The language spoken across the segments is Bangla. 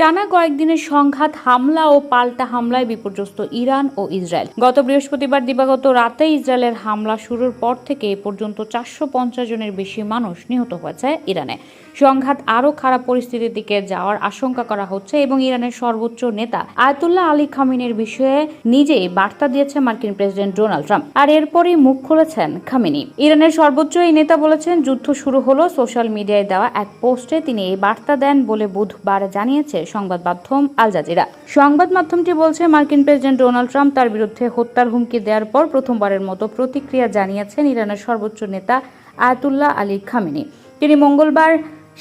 টানা কয়েকদিনের সংঘাত, হামলা ও পাল্টা হামলায় বিপর্যস্ত ইরান ও ইসরায়েল। গত বৃহস্পতিবার দিবাগত রাতে ইসরায়েলের হামলা শুরুর পর থেকে এ পর্যন্ত চারশো পঞ্চাশ জনের বেশি মানুষ নিহত হয়েছে ইরানে। সংঘাত আরও খারাপ পরিস্থিতির দিকে যাওয়ার আশঙ্কা করা হচ্ছে এবং ইরানের সর্বোচ্চ নেতা আয়তুল্লাহ আলী খামিনের বিষয়ে নিজেই বার্তা দিয়েছে মার্কিন প্রেসিডেন্ট ডোনাল্ড ট্রাম্প। আর এরপরই মুখ খুলেছেন খামিনি। ইরানের সর্বোচ্চ এই নেতা বলেছেন, যুদ্ধ শুরু হলো, সোশ্যাল মিডিয়ায় দেওয়া এক পোস্টে তিনি এই বার্তা দেন বলে বুধবার জানিয়েছে সংবাদ মাধ্যম আল জাজিরা। সংবাদ মাধ্যমটি বলছে, মার্কিন প্রেসিডেন্ট ডোনাল্ড ট্রাম্প তার বিরুদ্ধে হত্যার হুমকি দেওয়ার পর প্রথমবারের মতো প্রতিক্রিয়া জানিয়েছেন ইরানের সর্বোচ্চ নেতা আয়াতুল্লাহ আলী খামিনি। তিনি মঙ্গলবার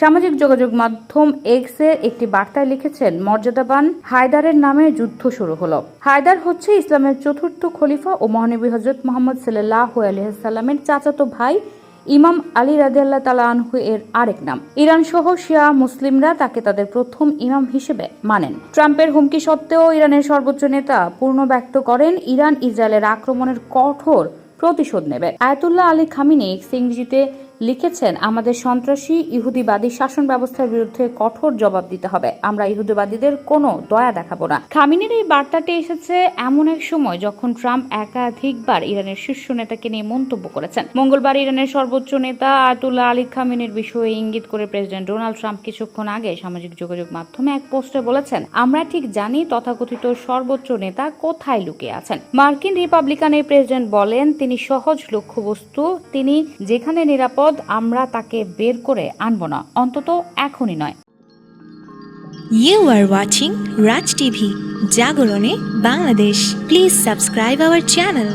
সামাজিক যোগাযোগ মাধ্যম এক্স এক্সে একটি বার্তায় লিখেছেন, মর্যাদাবান হায়দারের নামে যুদ্ধ শুরু হলো। হায়দার হচ্ছে ইসলামের চতুর্থ খলিফা ও মহানবী হজরত মোহাম্মদ সাল্লাহ আলহিহাল্লামের চাচাতো ভাই ইমাম আলী রাজিয়াল্লাহ তালা আনহু এর আরেক নাম। ইরান সহ শিয়া মুসলিমরা তাকে তাদের প্রথম ইমাম হিসেবে মানেন। ট্রাম্পের হুমকি সত্ত্বেও ইরানের সর্বোচ্চ নেতা পূর্ণ ব্যক্ত করেন, ইরান ইসরায়েলের আক্রমণের কঠোর প্রতিশোধ নেবে। আয়াতুল্লাহ আলী খামিনি ইংরেজিতে লিখেছেন, আমাদের সন্ত্রাসী ইহুদিবাদী শাসন ব্যবস্থার বিরুদ্ধে কঠোর জবাব দিতে হবে। আমরা ইহুদিবাদীদের কোনো দয়া দেখাবো না। খামিনের এই বার্তাটি এসেছে এমন এক সময় যখন ট্রাম্প একাধিকবার ইরানের শীর্ষ নেতাকে নিয়ে মন্তব্য করেছেন। মঙ্গলবার ইরানের সর্বোচ্চ নেতা আয়াতুল্লাহ আলী খামিনের বিষয়ে ইঙ্গিত করে প্রেসিডেন্ট ডোনাল্ড ট্রাম্প কিছুক্ষণ আগে সামাজিক যোগাযোগ মাধ্যমে এক পোস্টে বলেছেন, আমরা ঠিক জানি তথাকথিত সর্বোচ্চ নেতা কোথায় লুকিয়ে আছেন। মার্কিন রিপাবলিকানের প্রেসিডেন্ট বলেন, তিনি সহজ লক্ষ্যবস্তু। তিনি যেখানে নিরাপদ সম্পদ আমরা তাকে বের করে আনব না, অন্তত এখনই নয়। You are watching Raj TV জাগরণে Bangladesh please subscribe our channel